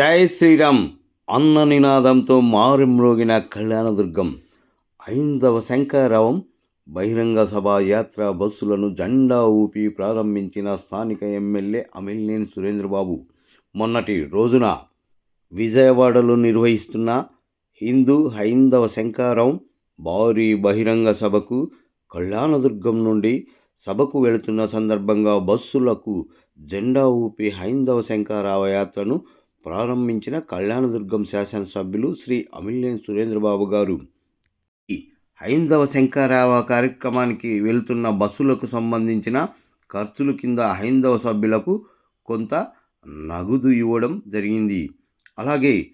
జై శ్రీరామ్. అన్న నినాదంతో మారుమ్రోగిన కళ్యాణదుర్గం. ఐందవ శంకరరావం బహిరంగ సభ యాత్ర బస్సులను జెండా ఊపి ప్రారంభించిన స్థానిక ఎమ్మెల్యే అమిలినేని సురేంద్రబాబు. మొన్నటి రోజున విజయవాడలో నిర్వహిస్తున్న హిందూ హైందవ శంకారం భారీ బహిరంగ సభకు కళ్యాణదుర్గం నుండి సభకు వెళుతున్న సందర్భంగా బస్సులకు జెండా ఊపి హైందవ శంకారావ యాత్రను ప్రారంభించిన కళ్యాణదుర్గం శాసనసభ్యులు శ్రీ అమిలినేని సురేంద్రబాబు గారు. ఈ హైందవ శంకరావ కార్యక్రమానికి వెళ్తున్న బస్సులకు సంబంధించిన ఖర్చులు కింద హైందవ సభ్యులకు కొంత నగదు ఇవ్వడం జరిగింది. అలాగే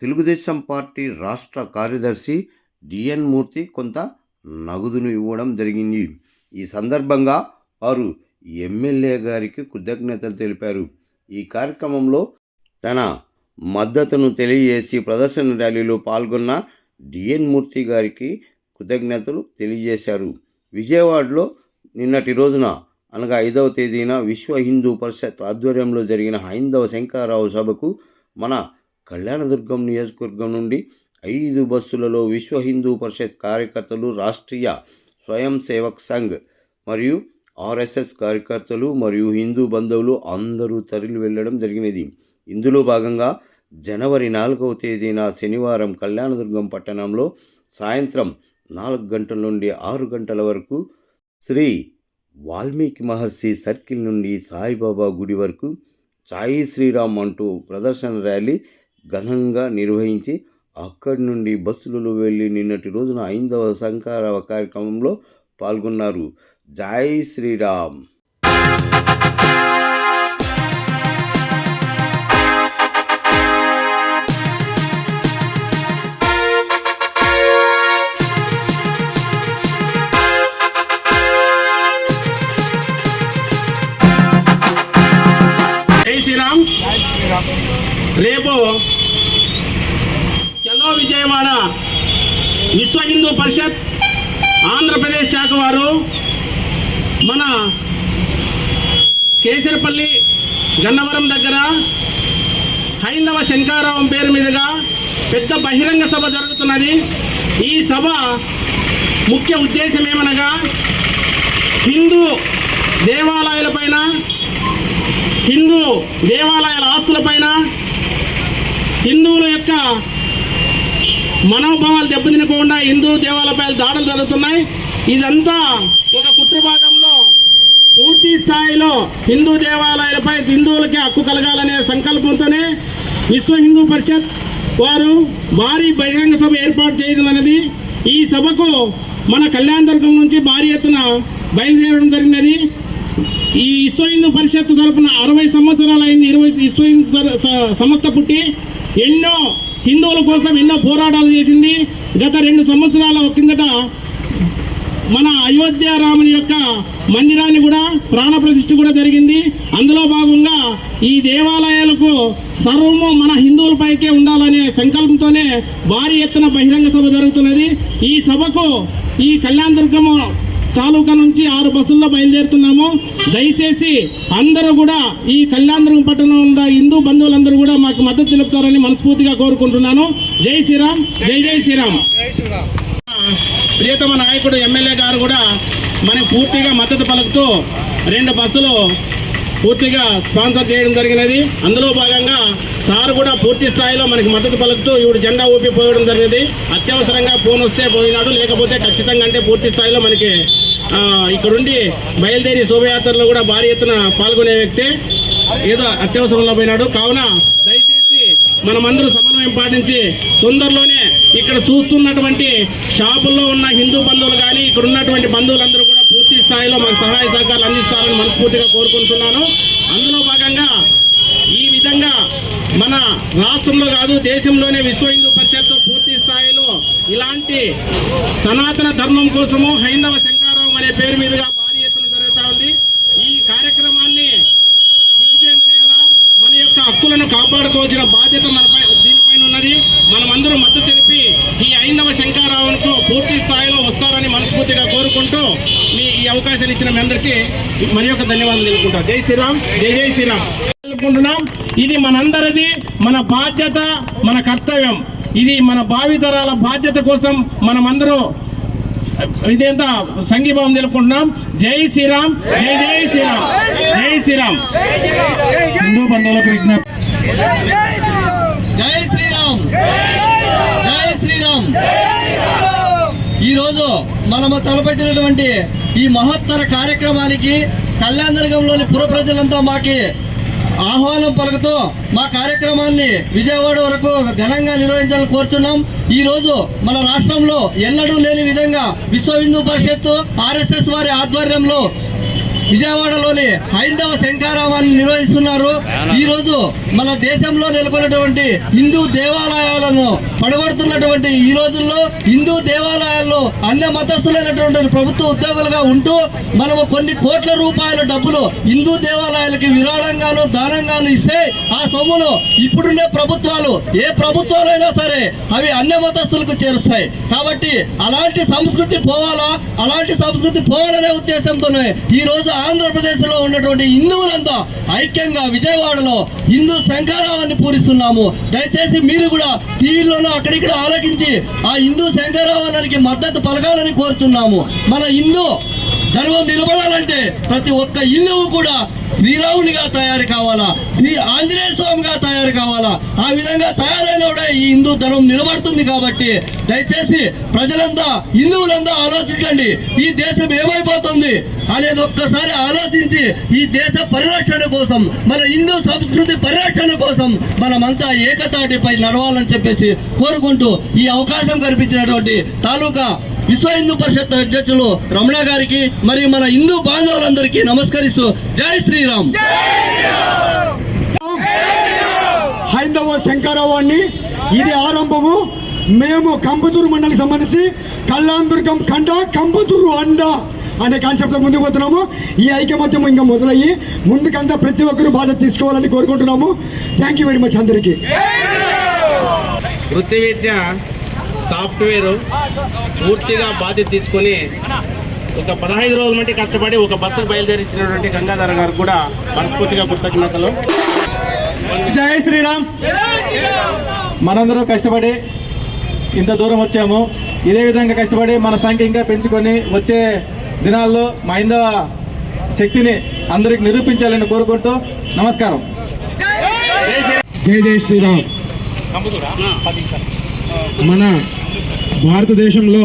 తెలుగుదేశం పార్టీ రాష్ట్ర కార్యదర్శి డిఎన్ మూర్తి కొంత నగదును ఇవ్వడం జరిగింది. ఈ సందర్భంగా వారు ఎమ్మెల్యే గారికి కృతజ్ఞతలు తెలిపారు. ఈ కార్యక్రమంలో తన మద్దతును తెలియజేసి ప్రదర్శన ర్యాలీలో పాల్గొన్న డిఎన్ మూర్తి గారికి కృతజ్ఞతలు తెలియజేశారు. విజయవాడలో నిన్నటి రోజున అనగా ఐదవ తేదీన విశ్వ హిందూ పరిషత్ ఆధ్వర్యంలో జరిగిన హైందవ శంకరరావు సభకు మన కళ్యాణదుర్గం నియోజకవర్గం నుండి ఐదు బస్సులలో విశ్వ హిందూ పరిషత్ కార్యకర్తలు రాష్ట్రీయ స్వయం సేవక్ సంఘ్ మరియు ఆర్ఎస్ఎస్ కార్యకర్తలు మరియు హిందూ బంధువులు అందరూ తరలి వెళ్ళడం జరిగినది. ఇందులో భాగంగా జనవరి నాలుగవ తేదీన శనివారం కళ్యాణదుర్గం పట్టణంలో సాయంత్రం నాలుగు గంటల నుండి ఆరు గంటల వరకు శ్రీ వాల్మీకి మహర్షి సర్కిల్ నుండి సాయిబాబా గుడి వరకు సాయి శ్రీరామ్ అంటూ ప్రదర్శన ర్యాలీ ఘనంగా నిర్వహించి అక్కడి నుండి బస్సులలో వెళ్ళి నిన్నటి రోజున ఐదవ సంకార కార్యక్రమంలో పాల్గొన్నారు. జై శ్రీరామ్! రేపు చలో విజయవాడ విశ్వ హిందూ పరిషత్ ఆంధ్రప్రదేశ్ శాఖ వారు మన కేసరిపల్లి గన్నవరం దగ్గర హైందవ శంకారావం పేరు మీదుగా పెద్ద బహిరంగ సభ జరుగుతున్నది. ఈ సభ ముఖ్య ఉద్దేశం ఏమనగా హిందూ దేవాలయాలపైన హిందూ దేవాలయాల ఆస్తులపైన హిందువుల యొక్క మనోభావాలు దెబ్బతినకుండా హిందూ దేవాలయాలపై దాడులు జరుగుతున్నాయి. ఇదంతా ఒక కుట్ర భాగంలో పూర్తి స్థాయిలో హిందూ దేవాలయాలపై హిందువులకి హక్కు కలగాలనే సంకల్పంతోనే విశ్వ హిందూ పరిషత్ వారు భారీ బహిరంగ సభ ఏర్పాటు చేయడం అనేది ఈ సభకు మన కళ్యాణదుర్గం నుంచి భారీ ఎత్తున బయలుదేరడం జరిగినది. ఈ విశ్వ హిందూ పరిషత్ తరపున అరవై సంవత్సరాలు అయింది ఇరవై విశ్వ హిందూ సర- స- సంస్థ పుట్టి ఎన్నో హిందువుల కోసం ఎన్నో పోరాటాలు చేసింది. గత రెండు సంవత్సరాల కిందట మన అయోధ్య రాముని యొక్క మందిరాన్ని కూడా ప్రాణప్రతిష్ఠ కూడా జరిగింది. అందులో భాగంగా ఈ దేవాలయాలకు సర్వము మన హిందువులపైకే ఉండాలనే సంకల్పంతోనే భారీ ఎత్తున బహిరంగ సభ జరుగుతున్నది. ఈ సభకు ఈ కళ్యాణదుర్గము తాలూకా నుంచి ఆరు బస్సుల్లో బయలుదేరుతున్నాము. దయచేసి అందరూ కూడా ఈ కళ్యాణదుర్గం పట్టణంలో ఉన్న హిందూ బంధువులందరూ కూడా మాకు మద్దతు తెలుపుతారని మనస్ఫూర్తిగా కోరుకుంటున్నాను. జై శ్రీరామ్. జై జై శ్రీరామ్. ప్రియతమ నాయకుడు ఎమ్మెల్యే గారు కూడా మనకు పూర్తిగా మద్దతు పలుకుతూ రెండు బస్సులు పూర్తిగా స్పాన్సర్ చేయడం జరిగినది. అందులో భాగంగా సార్ కూడా పూర్తి స్థాయిలో మనకి మద్దతు పలుకుతూ ఇప్పుడు జెండా ఊపి పోయడం జరిగింది. అత్యవసరంగా ఫోన్ వస్తే పోయినాడు లేకపోతే ఖచ్చితంగా అంటే పూర్తి స్థాయిలో మనకి ఇక్కడుండి బయలుదేరి శోభయాత్రలో కూడా భారీ ఎత్తున పాల్గొనే వ్యక్తి ఏదో అత్యవసరంలో పోయినాడు. కావున మనమందరూ సమన్వయం పాటించి తొందరలోనే ఇక్కడ చూస్తున్నటువంటి షాపుల్లో ఉన్న హిందూ బంధువులు కానీ ఇక్కడ ఉన్నటువంటి బంధువులందరూ కూడా పూర్తి స్థాయిలో మాకు సహాయ సహకారాలు అందిస్తారని మనస్ఫూర్తిగా కోరుకుంటున్నాను. అందులో భాగంగా ఈ విధంగా మన రాష్ట్రంలో కాదు దేశంలోనే విశ్వ హిందూ పరిషత్ పూర్తి స్థాయిలో ఇలాంటి సనాతన ధర్మం కోసము హైందవ శంకారావం అనే పేరు మీదుగా భారీ ఎత్తున జరుగుతూ ఉంది ఈ కార్యక్రమాన్ని దిగ్విజయం చేయాలా మన యొక్క హక్కులను కాపాడుకోవాల్సిన బాధ్యత మనపై దీనిపైన ఉన్నది. మనమందరూ మద్దతు తెలిపి ఈ ఐందవ శంకారావుకు పూర్తి స్థాయిలో వస్తారని మనస్ఫూర్తిగా కోరుకుంటూ మీ ఈ అవకాశాన్ని ఇచ్చిన మీ అందరికీ మరి యొక్క ధన్యవాదాలు తెలుపుకుంటా. జై శ్రీరామ్ జై జై శ్రీరామ్. తెలుపుకుంటున్నాం. ఇది మనందరిది మన బాధ్యత మన కర్తవ్యం. ఇది మన భావితరాల బాధ్యత కోసం మనమందరూ ఇదేంత సంఘీభావం తెలుపుకుంటున్నాం. జై శ్రీరామ్ జై జై శ్రీరామ్ జై శ్రీరామ్. హిందూ బంధువులకు విజ్ఞప్తి. జై శ్రీరామ్ జై శ్రీరామ్. ఈరోజు మనము తలపెట్టినటువంటి ఈ మహత్తర కార్యక్రమానికి కళ్యాణదుర్గంలోని పుర ప్రజలంతా మాకి ఆహ్వానం పలుకుతూ మా కార్యక్రమాన్ని విజయవాడ వరకు ఘనంగా నిర్వహించాలని కోరుచున్నాం. ఈ రోజు మన రాష్ట్రంలో ఎన్నడూ లేని విధంగా విశ్వ హిందూ పరిషత్తు ఆర్ఎస్ఎస్ వారి ఆధ్వర్యంలో విజయవాడలోని హైందవ శంకారామాన్ని నిర్వహిస్తున్నారు. ఈ రోజు మన దేశంలో నెలకొన్నటువంటి హిందూ దేవాలయాలను పడగొడుతున్నటువంటి ఈ రోజుల్లో హిందూ దేవాలయాల్లో అన్య మతస్థులైనటువంటి ప్రభుత్వ ఉద్యోగులుగా ఉంటూ మనము కొన్ని కోట్ల రూపాయల డబ్బులు హిందూ దేవాలయాలకి విరాళంగాను దానంగాను ఇస్తే ఆ సొమ్మును ఇప్పుడుండే ప్రభుత్వాలు ఏ ప్రభుత్వాలైనా సరే అవి అన్య మతస్థులకు చేరుస్తాయి. కాబట్టి అలాంటి సంస్కృతి పోవాలా? అలాంటి సంస్కృతి పోవాలనే ఉద్దేశంతోనే ఈ రోజు ఆంధ్రప్రదేశ్లో ఉన్నటువంటి హిందువులంతా ఐక్యంగా విజయవాడలో హిందూ శంకారావాన్ని పూరిస్తున్నాము. దయచేసి మీరు కూడా టీవీలోనూ అక్కడిక్కడ ఆలోకించి ఆ హిందూ శంకారావానికి మద్దతు పలకాలని కోరుచున్నాము. మన హిందూ ధర్మం నిలబడాలంటే ప్రతి ఒక్క హిందువు కూడా శ్రీరామునిగా తయారు కావాలా? శ్రీ ఆంజనేయ స్వామిగా తయారు కావాలా? ఆ విధంగా తయారైన కూడా ఈ హిందూ ధర్మం నిలబడుతుంది కాబట్టి దయచేసి ప్రజలంతా హిందువులంతా ఆలోచించండి. ఈ దేశం ఏమైపోతుంది అనేది ఒక్కసారి ఆలోచించి ఈ దేశ పరిరక్షణ కోసం మన హిందూ సంస్కృతి పరిరక్షణ కోసం మనమంతా ఏకతాటిపై నడవాలని చెప్పేసి కోరుకుంటూ ఈ అవకాశం కల్పించినటువంటి తాలూకా విశ్వ హిందూ పరిషత్ అధ్యక్షులు రమణ గారికి మరియు మన హిందూ బాంధవులందరికీ నమస్కరిస్తూ జై శ్రీరామ్. హైందవ శంకరవాణ్ణి ఇది ఆరంభము. మేము కంపతూరు మండలికి సంబంధించి కళ్యాణదుర్గం కండ కంపతూరు అండ అనే కాన్సెప్ట్ ముందుకు పోతున్నాము. ఈ ఐకమత్యం ఇంకా మొదలయ్యి ముందుకంతా ప్రతి ఒక్కరూ బాధ్యత తీసుకోవాలని కోరుకుంటున్నాము. థ్యాంక్ యూ వెరీ మచ్ అందరికీ. వృత్తి విద్య సాఫ్ట్వేర్ పూర్తిగా బాధ్యత తీసుకొని ఒక పదహైదు రోజుల మట్టి కష్టపడి ఒక బస్సుకు బయలుదేరించినటువంటి గంగాధర గారు కూడా మనస్ఫూర్తిగా కృతజ్ఞతలు. జై శ్రీరామ్. మనందరం కష్టపడి ఇంత దూరం వచ్చాము. ఇదే విధంగా కష్టపడి మన సంఖ్య ఇంకా పెంచుకొని వచ్చే దినాల్లో మా హైందవ శక్తిని అందరికి నిరూపించాలని కోరుకుంటూ నమస్కారం. జై జై శ్రీరామ్. మన భారతదేశంలో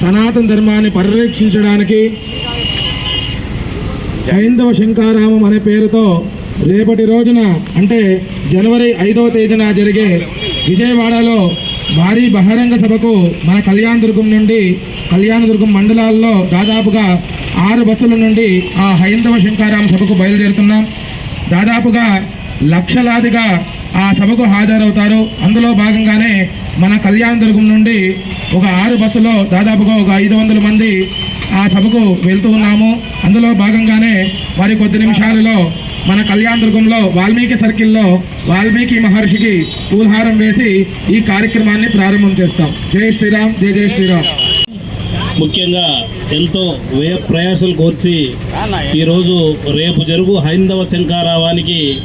సనాతన ధర్మాన్ని పరిరక్షించడానికి హైందవ శంకారామం అనే పేరుతో రేపటి రోజున అంటే జనవరి ఐదవ తేదీన జరిగే విజయవాడలో భారీ బహిరంగ సభకు మన కళ్యాణదుర్గం నుండి కళ్యాణదుర్గం మండలాల్లో దాదాపుగా ఆరు బస్సుల నుండి ఆ హైందవ శంకారామ సభకు బయలుదేరుతున్నాం. దాదాపుగా లక్షలాదిగా ఆ సభకు హాజరవుతారు. అందులో భాగంగానే మన కళ్యాణ దుర్గం నుండి ఒక ఆరు బస్సులో దాదాపుగా ఒక ఐదు వందల మంది ఆ సభకు వెళ్తూ ఉన్నాము. అందులో భాగంగానే మరి కొద్ది నిమిషాలలో మన కళ్యాణ దుర్గంలో వాల్మీకి సర్కిల్లో వాల్మీకి మహర్షికి పూలహారం వేసి ఈ కార్యక్రమాన్ని ప్రారంభం చేస్తాం. జై శ్రీరామ్ జై జై శ్రీరామ్. ముఖ్యంగా ఎంతో వ్యయ ప్రయాసాలు కోర్చి ఈరోజు రేపు జరుగు హైందవ శంకారావానికి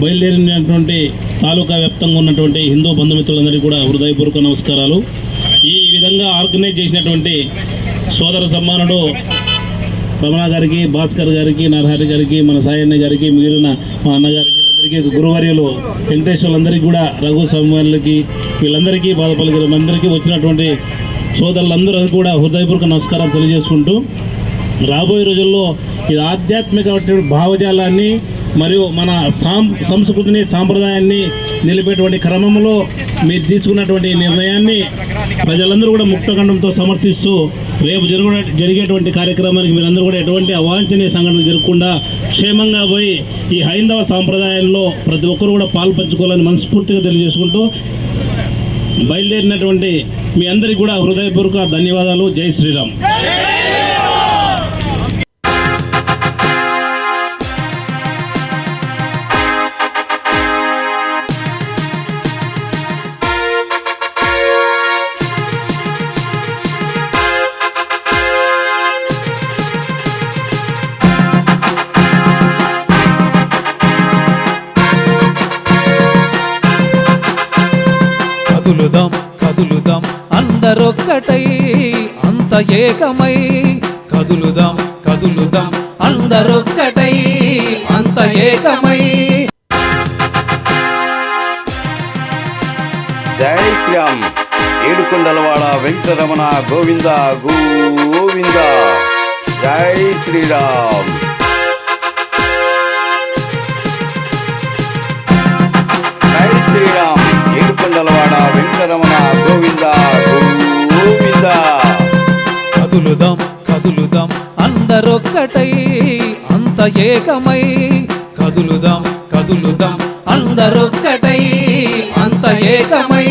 బయలుదేరినటువంటి తాలూకా వ్యాప్తంగా ఉన్నటువంటి హిందూ బంధుమిత్రులందరికీ కూడా హృదయపూర్వక నమస్కారాలు. ఈ విధంగా ఆర్గనైజ్ చేసినటువంటి సోదర సమ్మానుడు రమణ గారికి భాస్కర్ గారికి నరహరి గారికి మన సాయన్న గారికి మిగిలిన మా అన్నగారికి వీళ్ళందరికీ గురువర్యులు వెంకటేశ్వర్లందరికీ కూడా రఘు సమ్మానులకి వీళ్ళందరికీ బాధపలికి అందరికీ వచ్చినటువంటి సోదరులందరూ కూడా హృదయపూర్వక నమస్కారాలు తెలియజేసుకుంటూ రాబోయే రోజుల్లో ఇది ఆధ్యాత్మిక భావజాలాన్ని మరియు మన సాం సంస్కృతిని సాంప్రదాయాన్ని నిలిపేటువంటి క్రమంలో మీరు తీసుకున్నటువంటి నిర్ణయాన్ని ప్రజలందరూ కూడా ముక్తఖండంతో సమర్థిస్తూ రేపు జరుగు జరిగేటువంటి కార్యక్రమానికి మీరందరూ కూడా ఎటువంటి అవాంఛనీయ సంఘటనలు జరగకుండా క్షేమంగా పోయి ఈ హైందవ సాంప్రదాయంలో ప్రతి ఒక్కరు కూడా పాల్పంచుకోవాలని మనస్ఫూర్తిగా తెలియజేసుకుంటూ బయలుదేరినటువంటి మీ అందరికీ కూడా హృదయపూర్వక ధన్యవాదాలు. జై శ్రీరామ్. ఒక్కటై అంత ఏకమై కదులుదాం కదులుదాం అందరొక్కటై అంత ఏకమై. జై శ్రీరామ్. ఏడుకొండలవాడ వెంకటరమణ గోవింద గోవింద. జై శ్రీరామ్. జై శ్రీరామ్. ఏడుకొండలవాడ వెంకటరమణ గోవింద గోవింద కదులుదాం అందరొక్కటై అంత ఏకమై. కదులుదాం కదులుదాం అందరొక్కటై అంత ఏకమై.